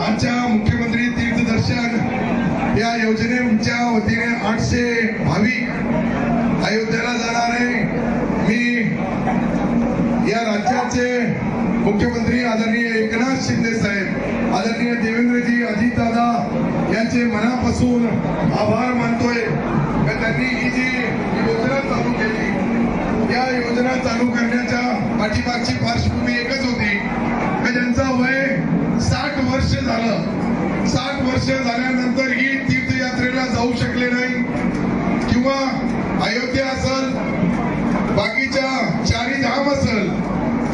आमच्या मुख्यमंत्री तीर्थदर्शन या योजनेच्या वतीने आठशे भाविक अयोध्येला जाणार आहे. मी या राज्याचे मुख्यमंत्री आदरणीय एकनाथ शिंदे साहेब आदरणीय देवेंद्रजी अजितदादा यांचे मनापासून आभार मानतोय. त्यांनी ही जी योजना चालू केली या योजना चालू करण्याच्या पाठीमागची पार्श्वभूमी एकच होती. झालं साठ वर्ष झाल्यानंतर ही तीर्थयात्रेला जाऊ शकले नाही किंवा अयोध्या असल बाकीच्या चारी धाम असल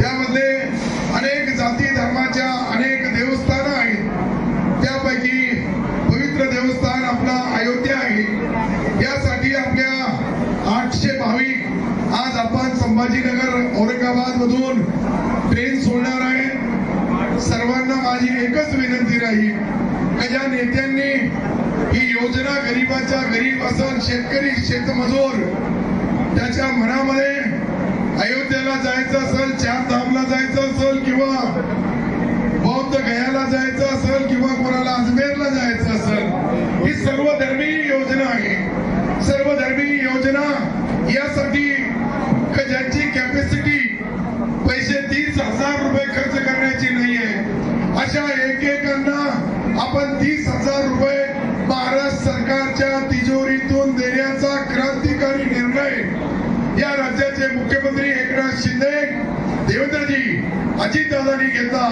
त्यामध्ये अनेक जाती धर्माच्या अनेक देवस्थानं आहेत. त्यापैकी पवित्र देवस्थान आपला अयोध्या आहे. यासाठी आपल्या आठशे भाविक आज आपण संभाजीनगर औरंगाबाद मधून ट्रेन सोडणार आहे सर्वांना माझी एकच विनंती राहील. का ज्या नेत्यांनी ही योजना गरीबाच्या गरीब असल शेतकरी शेतमजूर त्याच्या मनामध्ये अयोध्येला जायचं असेल चार धामला जायचं असेल किंवा बौद्ध गयाला जायचं असेल किंवा कोणाला अजमेरला जायचं असेल ही सर्व धर्मीय योजना आहे. सर्व धर्मीय योजना यासाठी ज्यांची कॅपॅसिटी पैसे तीस हजार रुपये करायची नाहीये. अशा एकेकांना आपण तीस हजार रुपये भारत सरकारच्या तिजोरीतून देण्याचा क्रांतिकारी निर्णय या राज्याचे मुख्यमंत्री एकनाथ शिंदे देवेंद्रजी अजितदादांनी घेतला.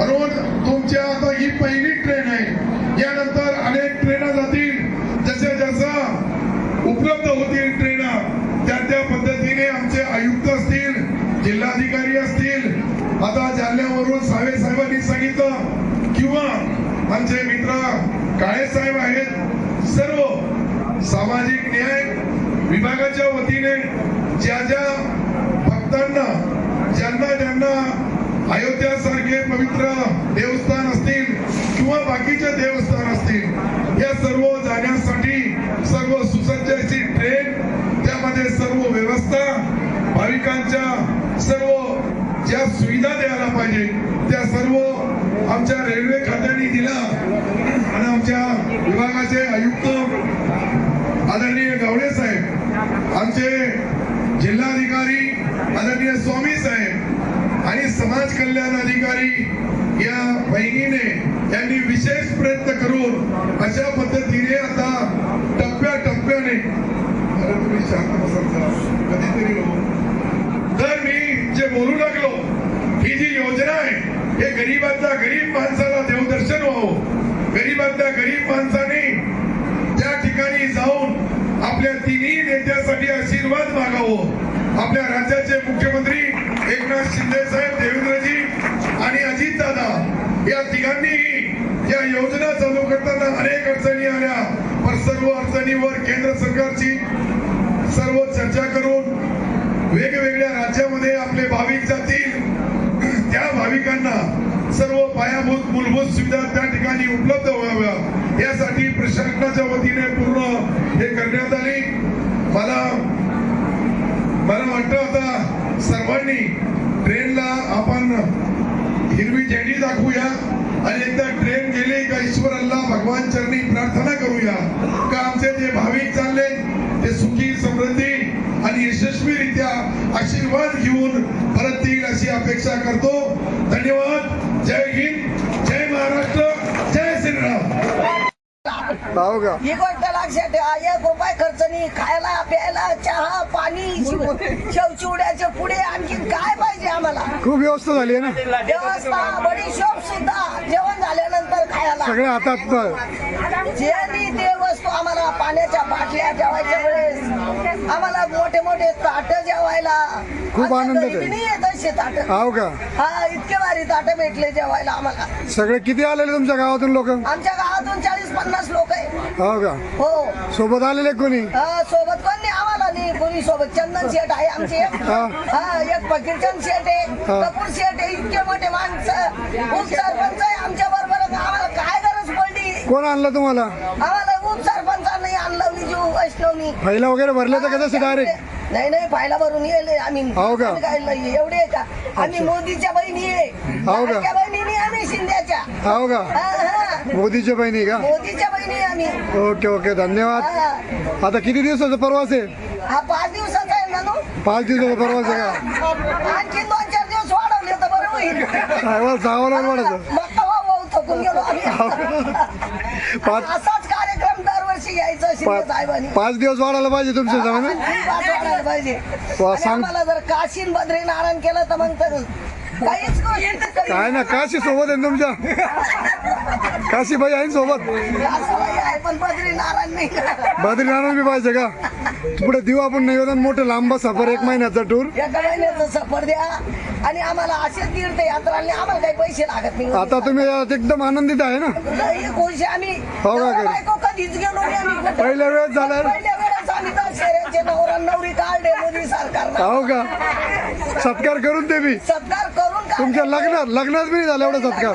रोज तुमच्या आता ही पहिली ट्रेन आहे. यानंतर अनेक ट्रेना जातील जशा जशा उपलब्ध होतील ट्रेना त्या त्या पद्धतीने आमचे आयुक्त असतील जिल्हाधिकारी असतील आता जालन्यावरून सावे साहेबांनी सांगितलं किंवा आमचे मित्र काळे साहेब आहेत. सर्व सामाजिक न्याय विभागाच्या वतीने ज्या ज्या भक्तांना ज्यांना ज्यांना अयोध्या सारखे पवित्र देवस्थान असतील किंवा बाकीचे देवस्थान असतील या सर्व जाण्यासाठी सर्व सुसज्ज अशी ट्रेन त्यामध्ये सर्व व्यवस्था भाविकांच्या सर्व ज्या सुविधा द्यायला पाहिजे त्या सर्व आमच्या रेल्वे त्यांनी दिलं. आणि आमच्या विभागाचे आयुक्त आदरणीय गावडे साहेब आमचे जिल्हाधिकारी आदरणीय स्वामी साहेब आणि समाज कल्याण अधिकारी या बहिणीने यांनी विशेष प्रयत्न करून अशा पद्धतीने आता टप्प्या टप्प्याने तुम्ही शांत बसाल कधीतरी हो. तर मी जे बोलू लागलो ही जी योजना आहे हे गरीबातल्या गरीब माणसाला गरीबातल्या त्या ठिकाणी जाऊन आपल्या तिन्ही नेत्यासाठी आशीर्वाद मागावं. आपल्या राज्याचे मुख्यमंत्री एकनाथ शिंदे साहेब देवेंद्रजी आणि अजितदादा या तिघांनीही या योजना चालू करताना अनेक अडचणी आल्या. पण सर्व अडचणीवर केंद्र सरकारची सर्व चर्चा करून वेगवेगळ्या राज्यामध्ये आपले भाविक जातील. त्या भाविकांना सर्व पायाभूत मूलभूत सुविधा त्या ठिकाणी उपलब्ध व्हाव्या यासाठी प्रशासनाच्या वतीने पूर्ण हे करण्यात आली. मला मला वाटतं आता सर्वांनी ट्रेनला आपण हिरवी झेंडी दाखवूया आणि एकदा ट्रेन गेली का ईश्वर भगवान चरणी प्रार्थना करूया. का आमचे जे भाविक चालले ते सुखी समृद्धी आणि यशस्वीरित्या आशीर्वाद घेऊन परततील अशी अपेक्षा करतो. धन्यवाद. जय हिंद. जय महाराष्ट्र. हो का? ही गोष्ट लक्षात ठेवा. एक रुपये खर्च नाही. खायला प्यायला चहा पाणी शौचिवड्याचे पुढे आणखी काय पाहिजे आम्हाला? खूप व्यवस्था झाली आहे ना? व्यवस्था बडीशोप सुद्धा. जेवण झाल्यानंतर खायला. सगळ्या हातात जे नी ते वस्तू आम्हाला पाण्याच्या बाटल्या जेवायच्या वेळेस आम्हाला मोठे मोठे ताट जेवायला. खूप आनंद. नाही असे ताट. हो का? हा इतके भारी ताट भेटले जेवायला आम्हाला. सगळे किती आलेले तुमच्या गावातून लोक? आमच्या गावातून चाळीस पन्नास लोक हो का? हो. सोबत आलेले कोणी? हा, सोबत कोण नाही आम्हाला नाही कोणी सोबत चंदन शेठ आहे आमचे एक. हा. हा एक फकीरचंद शेठ आहे हा. कपूर शेठ आहे इतके मोठे माणसं. उपसरपंच आहे आमच्या बरोबर. आम्हाला काय गरज पडली? कोण आणलं तुम्हाला? आम्हाला उपसरपंचांनी आणलं विजू वैष्णवनी पहिला वगैरे भरले तर कसं डायरेक्ट नाही नाही फायला भरून येले. आम्ही हो का? आम्ही काय नाही, एवढे आहे का आम्ही मोदीच्या बहिणी आहे. हो का? लाडक्या बहिणी नाही आम्ही शिंद्याच्या. हो का? हा, हा. मोदीच्या बहिणी का? मोदीच्या बहिणी आम्ही. ओके ओके धन्यवाद. आता किती दिवसाचा प्रवास आहे? हा पाच दिवसाचा आहे ना तो पाच दिवसाचा प्रवास आहे का? आणखी दोन चार दिवस वाढवले तर बरं होईल. साहेबाला जावं वाढायचं. मग तेव्हा भाऊ थकून गेलो आम्ही. पाच असाच कार्यक्रम दरवर्षी शिंदे साहेबांनी. पाच दिवस वाढायला पाहिजे तुमच्या जमाने आणखी पाच वाढायला पाहिजे. वा, आणि सांग- आम्हाला जर काशीन बद्री नारायण केलं तर मग तर काहीच गोष्ट काय ना काशी सोबत आहे ना तुमच्या? काशीबाई आहे ना सोबत? बद्रीनारायण बी पाहिजे का? पुढे देऊ आपण निवेदन मोठं लांब सफर एक महिन्याचा टूर सफर द्या. आणि आम्हाला असेच तीर्थयात्रांनी आम्हाला काही पैसे लागत नाही. आता तुम्ही एकदम आनंदित आहे ना? आम्ही. हो का, कधीच गेलो नाही. पहिल्या वेळेस झालं. पहिल्या वेळेस आम्ही तर शेऱ्यांचे नवरा नवरी काढले मोदी सरकारनं. हो का? सत्कार करून ते बी सत्कार करून. तुमच्या लग्नात लग्नात बी झाला एवढा सत्कार.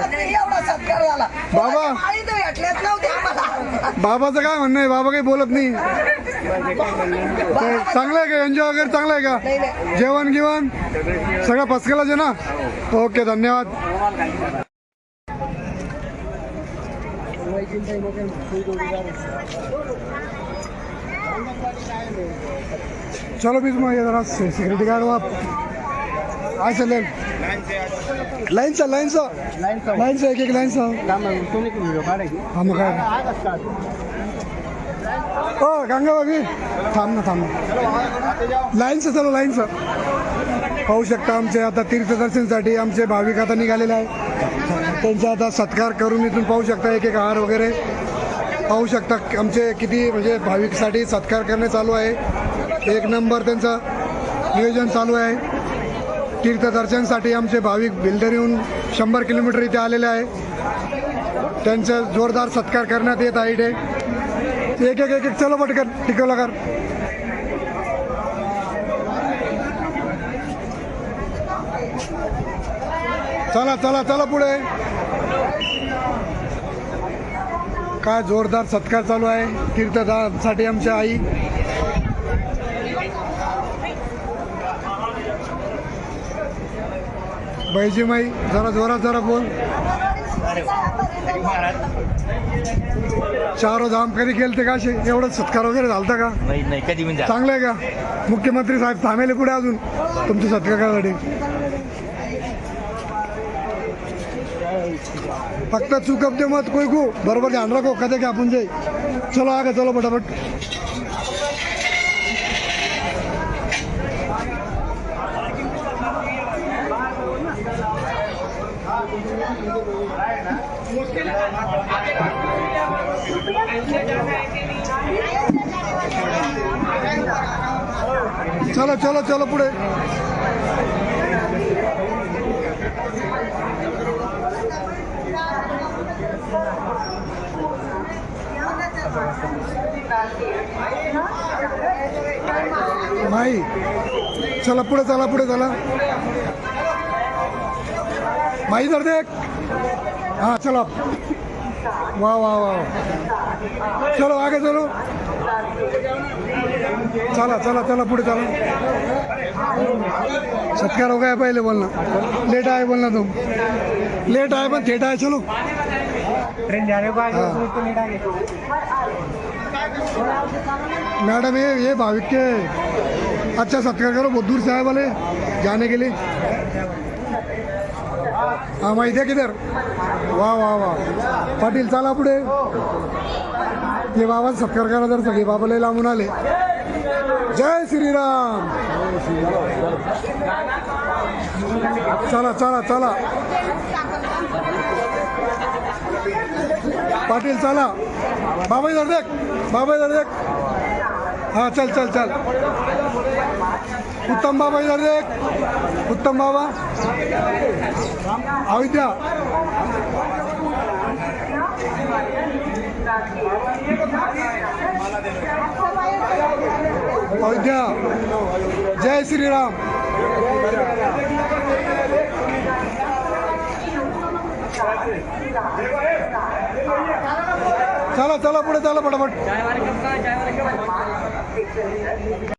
सत्कार झाला बाबा. माळी तर भेटल्याच नव्हते आम्हाला. बाबाचं काय म्हणणं आहे? बाबा काही बोलत नाही. ते चांगलं आहे का? एन्जॉय वगैरे चांगलं आहे नाही, का? नाही. जेवण गिवण? सगळं पसकेलाच आहे ना? ओके धन्यवाद. चलो में ये जरा सिक्योरिटी गार्ड आप आय लाईन लाईनचा लाईनचा. लाईनचा एक एक लाईनचा. हा मग काय? हो गंगा बाबी थांब ना थांब ना. लाईनचं चलो लाईनचं. पाहू शकता आमचे आता तीर्थदर्शनसाठी आमचे भाविक आता निघालेले आहे त्यांचा आता सत्कार करून इथून पाहू शकता एक एक हार वगैरे. पाहू शकता आमचे किती म्हणजे भाविकसाठी सत्कार करणे चालू आहे. एक नंबर त्यांचं नियोजन चालू आहे. तीर्थदर्शनसाठी आमचे भाविक बिल्डर येऊन शंभर किलोमीटर इथे आलेले आहे. त्यांचं जोरदार सत्कार करण्यात येत आहे इथे. एक एक एक एक चलो पटकन टिकवला कर. चला चला चला पुढे. काय जोरदार सत्कार चालू आहे. तीर्थदासाठी आमच्या आई बैजी माई जरा जोरात जरा बोल. चारो धाम कधी केलं ते का असे एवढं सत्कार वगैरे झालता का? नाही नाही कधी म्हणजे चांगलं आहे का? मुख्यमंत्री साहेब थांबेले पुढे अजून. तुमच्या सत्कारासाठी फक्त चुकप दे मत कोई को बरोबर ध्यान रखो कदे क्या आपण जाई चलो आगे चलो फटाफट. चलो चलो चलो पुढे. नाही चला पुढे चला पुढे चला. माई जर देख. हां चला. वाह वाह वाह चलो आगे चलो. चला चला चला पुढे चला. सत्कार हो गया पहले बोलना. लेट आए बोलना तुम. लेट आए पण थेट आए चलो. हाँ। मैडम ये ये भाविक के अच्छा सत्कार करो बहुत दूर से आए वाले जाने के लिए। हा माहिती आहे किधर? वा वा वा. पाटील चला पुढे. ते बाबा सत्कार करा जर सगळे. बाबा लय लांबून आले. जय श्रीराम. चला चला चला. पाटील चला. बाबा इधर देख. बाबा इधर देख. हा चल चल चल. उत्तम बाबा इधर देख। उत्तम बाबा। अविद्या अविद्या जय श्रीराम। चला चला पुढे चला पटापट